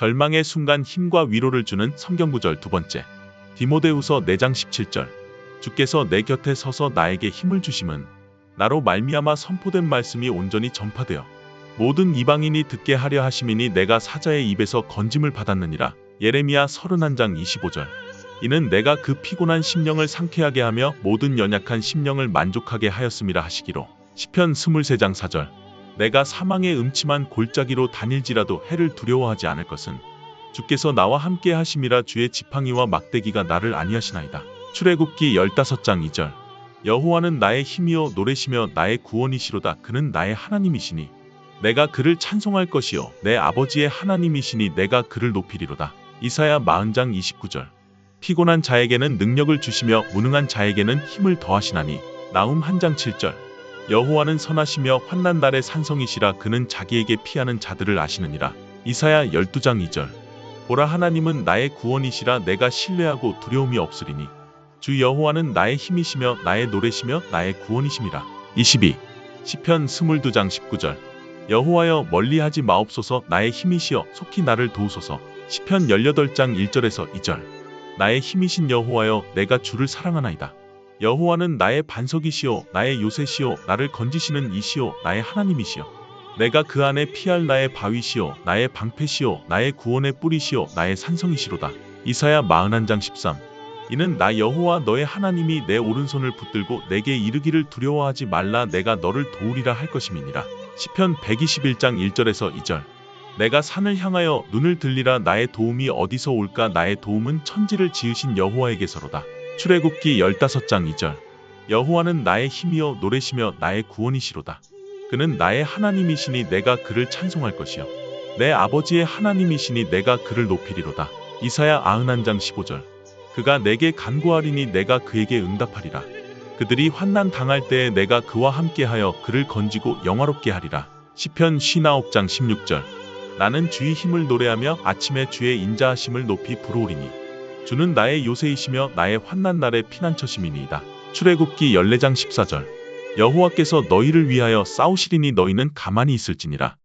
절망의 순간 힘과 위로를 주는 성경구절 두 번째. 디모데후서 4장 17절. 주께서 내 곁에 서서 나에게 힘을 주심은 나로 말미암아 선포된 말씀이 온전히 전파되어 모든 이방인이 듣게 하려 하심이니 내가 사자의 입에서 건짐을 받았느니라. 예레미야 31장 25절. 이는 내가 그 피곤한 심령을 상쾌하게 하며 모든 연약한 심령을 만족하게 하였음이라 하시기로. 시편 23장 4절. 내가 사망의 음침한 골짜기로 다닐지라도 해를 두려워하지 않을 것은 주께서 나와 함께 하심이라 주의 지팡이와 막대기가 나를 아니하시나이다. 출애굽기 15장 2절. 여호와는 나의 힘이요 노래시며 나의 구원이시로다. 그는 나의 하나님이시니 내가 그를 찬송할 것이요 내 아버지의 하나님이시니 내가 그를 높이리로다. 이사야 40장 29절. 피곤한 자에게는 능력을 주시며 무능한 자에게는 힘을 더하시나니 나움 1장 7절. 여호와는 선하시며 환난 날의 산성이시라 그는 자기에게 피하는 자들을 아시느니라. 이사야 12장 2절. 보라 하나님은 나의 구원이시라 내가 신뢰하고 두려움이 없으리니 주 여호와는 나의 힘이시며 나의 노래시며 나의 구원이심이라. 22. 시편 22장 19절. 여호와여 멀리하지 마옵소서 나의 힘이시여 속히 나를 도우소서. 시편 18장 1절에서 2절. 나의 힘이신 여호와여 내가 주를 사랑하나이다. 여호와는 나의 반석이시요 나의 요새시요 나를 건지시는 이시요 나의 하나님이시요 내가 그 안에 피할 나의 바위시요 나의 방패시요 나의 구원의 뿌리시요 나의 산성이시로다. 이사야 41장 13. 이는 나 여호와 너의 하나님이 내 오른손을 붙들고 내게 이르기를 두려워하지 말라 내가 너를 도우리라 할 것임이니라. 시편 121장 1절에서 2절. 내가 산을 향하여 눈을 들리라 나의 도움이 어디서 올까 나의 도움은 천지를 지으신 여호와에게서로다. 출애굽기 15장 2절. 여호와는 나의 힘이요 노래시며 나의 구원이시로다. 그는 나의 하나님이시니 내가 그를 찬송할 것이요 내 아버지의 하나님이시니 내가 그를 높이리로다. 이사야 91장 15절. 그가 내게 간구하리니 내가 그에게 응답하리라. 그들이 환난 당할 때에 내가 그와 함께하여 그를 건지고 영화롭게 하리라. 시편 59장 16절. 나는 주의 힘을 노래하며 아침에 주의 인자하심을 높이 부르오리니 주는 나의 요새이시며 나의 환난 날의 피난처심이니이다. 출애굽기 14장 14절. 여호와께서 너희를 위하여 싸우시리니 너희는 가만히 있을지니라.